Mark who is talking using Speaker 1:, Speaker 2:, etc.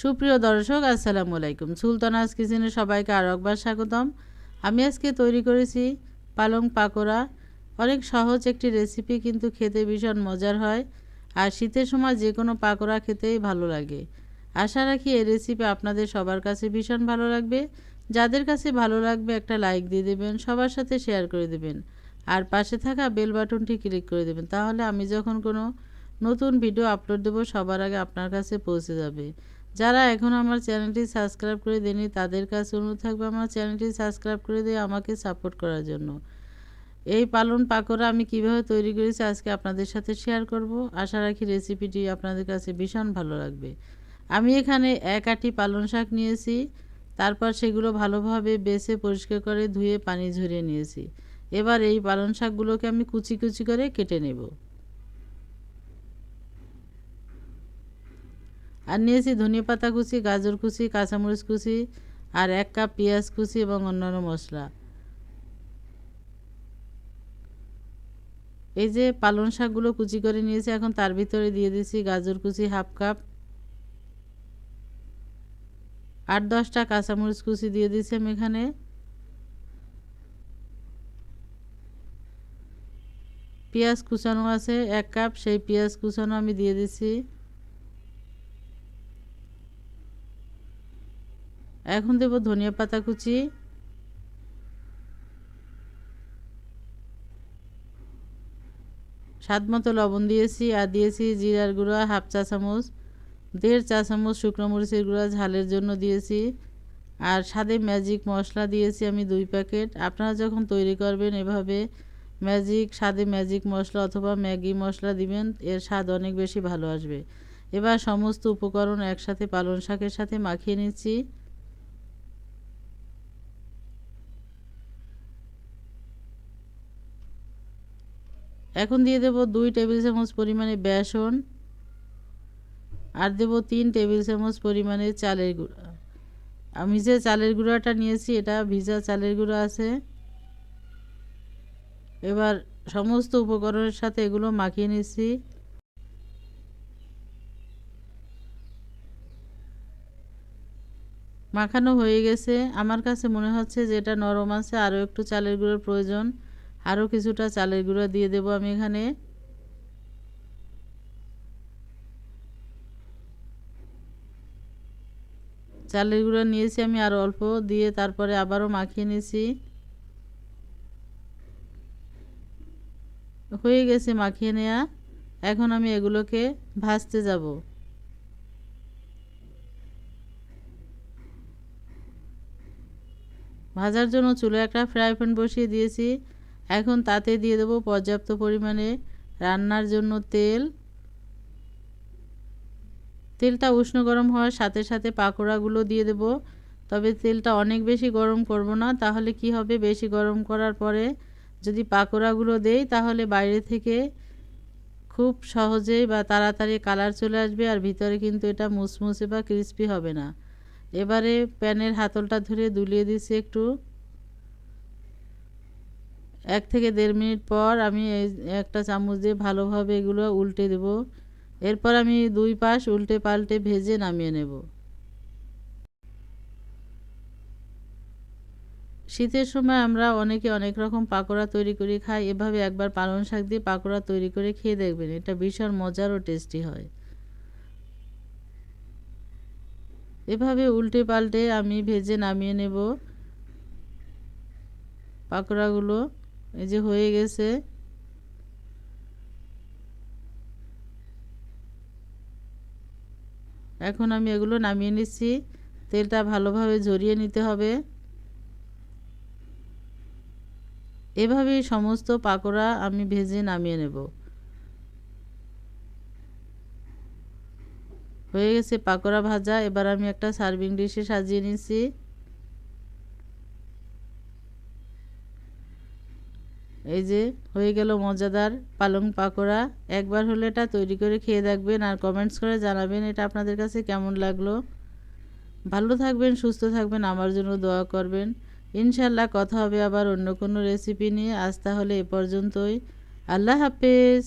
Speaker 1: সুপ্রিয় দর্শক, আসসালামু আলাইকুম। সুলতানাজ কিচেনে সবাইকে আরও একবার স্বাগতম। আমি আজকে তৈরি করেছি পালং পাকোড়া। অনেক সহজ একটি রেসিপি কিন্তু খেতে ভীষণ মজার হয়। আর শীতের সময় যে কোনো পাকোড়া খেতেই ভালো লাগে। আশা রাখি এই রেসিপি আপনাদের সবার কাছে ভীষণ ভালো লাগবে। যাদের কাছে ভালো লাগবে, একটা লাইক দিয়ে দেবেন, সবার সাথে শেয়ার করে দেবেন। আর পাশে থাকা বেল বাটনটি ক্লিক করে দেবেন, তাহলে আমি যখন কোনো নতুন ভিডিও আপলোড দেবো, সবার আগে আপনার কাছে পৌঁছে যাবে। যারা এখন আমার চ্যানেলটি সাবস্ক্রাইব করে দেনি তাদের কাছে অনুরোধ থাকবে আমার চ্যানেলটি সাবস্ক্রাইব করে দিয়ে আমাকে সাপোর্ট করার জন্য। এই পালন পাকোড়া আমি কীভাবে তৈরি করেছি আজকে আপনাদের সাথে শেয়ার করব। আশা রাখি রেসিপিটি আপনাদের কাছে ভীষণ ভালো লাগবে। আমি এখানে এক আটি পালন শাক নিয়েছি, তারপর সেগুলো ভালোভাবে বেছে পরিষ্কার করে ধুয়ে পানি ঝরিয়ে নিয়েছি। এবার এই পালন শাকগুলোকে আমি কুচি কুচি করে কেটে নেব। আর নিয়েছি ধনিয়া পাতা কুচি, গাজর কুচি, কাঁচামরিচ কুচি, আর এক কাপ পেঁয়াজ কুচি এবং অন্যান্য মশলা। এই যে পালং শাকগুলো কুচি করে নিয়েছি, এখন তার ভিতরে দিয়ে দিয়েছি গাজর কুচি হাফ কাপ। আট দশটা কাঁচামরিচ কুচি দিয়ে দিয়েছি আমি এখানে। পেঁয়াজ কুচানো আছে এক কাপ, সেই পেঁয়াজ কুচানো আমি দিয়ে দিছি এখন দেব ধনিয়া পাতা কুচি। স্বাদ মতো লবণ দিয়েছি আর দিয়েছি জিরার গুঁড়া হাফ চা চামচ, দেড় চা চামচ শুকনো মরিচের গুঁড়া ঝালের জন্য দিয়েছি আর স্বাদে ম্যাজিক মশলা দিয়েছি আমি দুই প্যাকেট। আপনারা যখন তৈরি করবেন এভাবে ম্যাজিক, স্বাদে ম্যাজিক মশলা অথবা ম্যাগি মশলা দিবেন, এর স্বাদ অনেক বেশি ভালো আসবে। এবার সমস্ত উপকরণ একসাথে পালং শাকের সাথে মাখিয়ে নিচ্ছি। এখন দিয়ে দেব দুই টেবিল চামচ পরিমাণে বেসন আর দেব তিন টেবিল চামচ পরিমাণে চালের গুঁড়া। আমি যে চালের গুঁড়াটা নিয়েছি, এটা ভিজা চালের গুঁড়া আছে। এবার সমস্ত উপকরণের সাথে এগুলো মাখিয়ে নিচ্ছি। মাখানো হয়ে গেছে। আমার কাছে মনে হচ্ছে যে এটা নরম আছে, আরও একটু চালের গুঁড়োর প্রয়োজন। আরও কিছুটা চালের গুঁড়ো দিয়ে দেব আমি এখানে। চালের গুঁড়ো নিয়েছি আমি আর অল্প দিয়ে তারপরে আবারও মাখিয়ে নিয়েছি। হয়ে গেছে মাখিয়ে নেয়া। এখন আমি এগুলোকে ভাজতে যাব। ভাজার জন্য চুলে একটা ফ্রাই প্যান বসিয়ে দিয়েছি। এখন তাতে দিয়ে দেবো পর্যাপ্ত পরিমাণে রান্নার জন্য তেল। তেলটা উষ্ণ গরম হওয়ার সাথে সাথে পাকোড়াগুলো দিয়ে দেব। তবে তেলটা অনেক বেশি গরম করব না, তাহলে কি হবে? বেশি গরম করার পরে যদি পাকোড়াগুলো দেই, তাহলে বাইরে থেকে খুব সহজেই বা তাড়াতাড়ি কালার চলে আসবে আর ভিতরে কিন্তু এটা মুসমুসে বা ক্রিস্পি হবে না। এবারে প্যানের হাতলটা ধরে দুলিয়ে দিচ্ছি একটু। এক থেকে দেড় মিনিট পর আমি এই একটা চামচ দিয়ে ভালোভাবে এগুলো উল্টে দেব। এরপর আমি দুই পাশ উল্টে পাল্টে ভেজে নামিয়ে নেব। শীতের সময় আমরা অনেকে অনেক রকম পাকোড়া তৈরি করে খাই। এভাবে একবার পালং শাক দিয়ে পাকোড়া তৈরি করে খেয়ে দেখবেন, এটা ভীষণ মজার ও টেস্টি হয়। এভাবে উল্টে পাল্টে আমি ভেজে নামিয়ে নেব পাকোড়াগুলো। এই যে হয়ে গেছে। এখন আমি এগুলো নামিয়ে নিচ্ছি। তেলটা ভালোভাবে ঝরিয়ে নিতে হবে। এভাবেই সমস্ত পাকোড়া আমি ভেজে নামিয়ে নেব। হয়ে গেছে পাকোড়া ভাজা। এবার আমি একটা সার্ভিং ডিশে সাজিয়ে নিচ্ছি। এই যে, হয়ে গেল মজাদার পালং পাকোড়া। একবার হলে এটা তৈরি করে খেয়ে দেখবেন আর কমেন্টস করে জানাবেন এটা আপনাদের কাছে কেমন লাগল। ভালো থাকবেন, সুস্থ থাকবেন, আমার জন্য দোয়া করবেন। ইনশাল্লাহ কথা হবে আবার অন্য কোনো রেসিপি নিয়ে। আজ তাহলে এ পর্যন্তই। আল্লাহ হাফেজ।